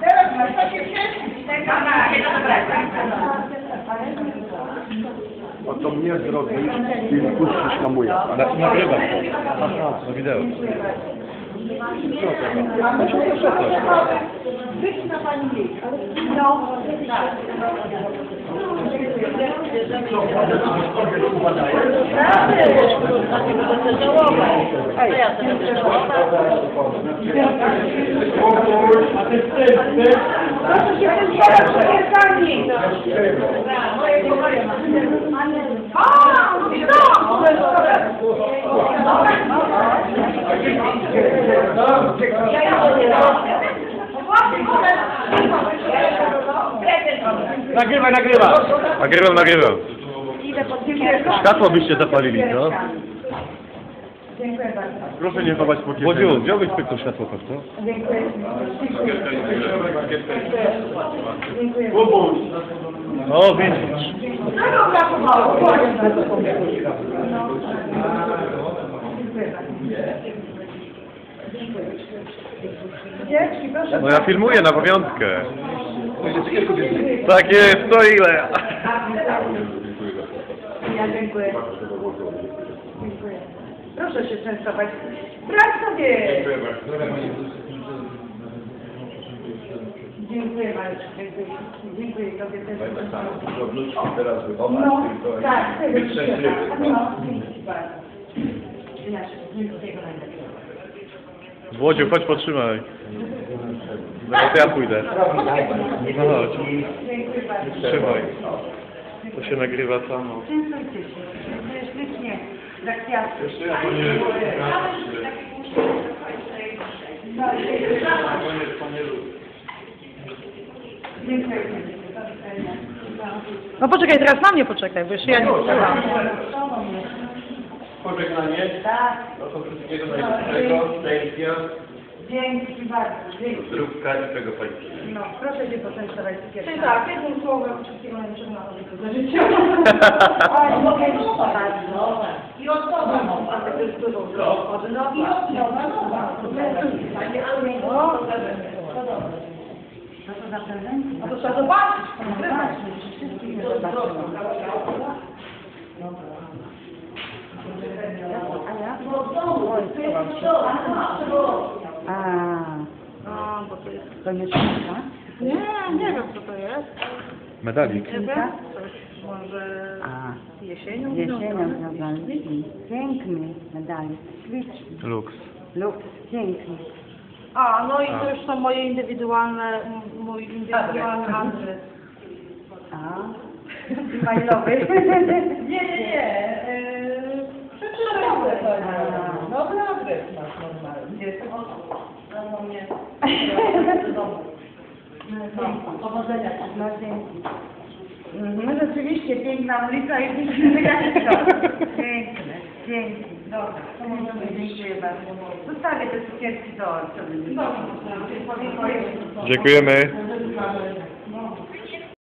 Teraz masz takie wszystkie. A to mnie zrobisz i puścisz na mój aparat. Na, nagrywam to. Aha, na wideo. Co to? Wyśna pani jej. No, tak. Proszę się wyśpiewać szukierkami. O, Nagrywaj, nagrywaj. Nagrywam, nagrywam. Światło byście zapalili, no. Dziękuję bardzo. Proszę nie chować po Bodziu, wziąłbyś to światło, co? Dziękuję. Dziękuję. O, widzisz. No brakowało. Dziękuję bardzo. Dzieci, proszę. No ja filmuję na pamiątkę. Tak jest, to ile? Ja dziękuję. Dziękuję. Proszę się częstować. Brak sobie. Dziękuję bardzo. Dziękuję. Dziękuję Tobie też. Wnuczki teraz wychować, No, tylko tak. być szczęśliwy. No, dziękuję bardzo. Inaczej, Dziękuję. Włodziu, chodź potrzymaj. Zaraz ja pójdę. No chodź, trzymaj. To się nagrywa samo. Częstujcie się. Dziękuję ślicznie za kwiatki. Jeszcze ja to. No poczekaj, teraz na mnie poczekaj, bo jeszcze ja nie słucham. Pożegnanie. Tak. No to wszystkiego najlepszego, szczęścia, Dzięki bardzo. Dzięki. zdrówka i tego Pani. No, proszę się poczęstować cukierkami. Tak, jednym słowem wszystkiego najlepszego na za życie. Ale mogę bardzo. I od nowa nowa. Od nowa. I od nowa nowa. Co to za prezenty? No to trzeba zobaczyć. No zobaczmy, czy wszystkich nie zobaczymy. A ja? Oj, A, A, bo to jest... to nie sztuka? Nie, nie wiem co to jest. Medalik. Nie wiem. Coś może A, jesienią? jesienią związany. Piękny medalik, śliczny. Lux. Lub piękny. A, no i to już są moje indywidualne, m- mój indywidualny adres. A, mailowy. Nie, nie, nie. Yy, przeczytałem to. A. Nowy adres masz normalny. Gdzie jest no, no. No, powodzenia. No dzięki. No rzeczywiście piękna ulica i piękny Piękne, piękne. Dobra, to możemy, dziękuję bardzo. Zostawię te cukierki do. Dziękujemy. No.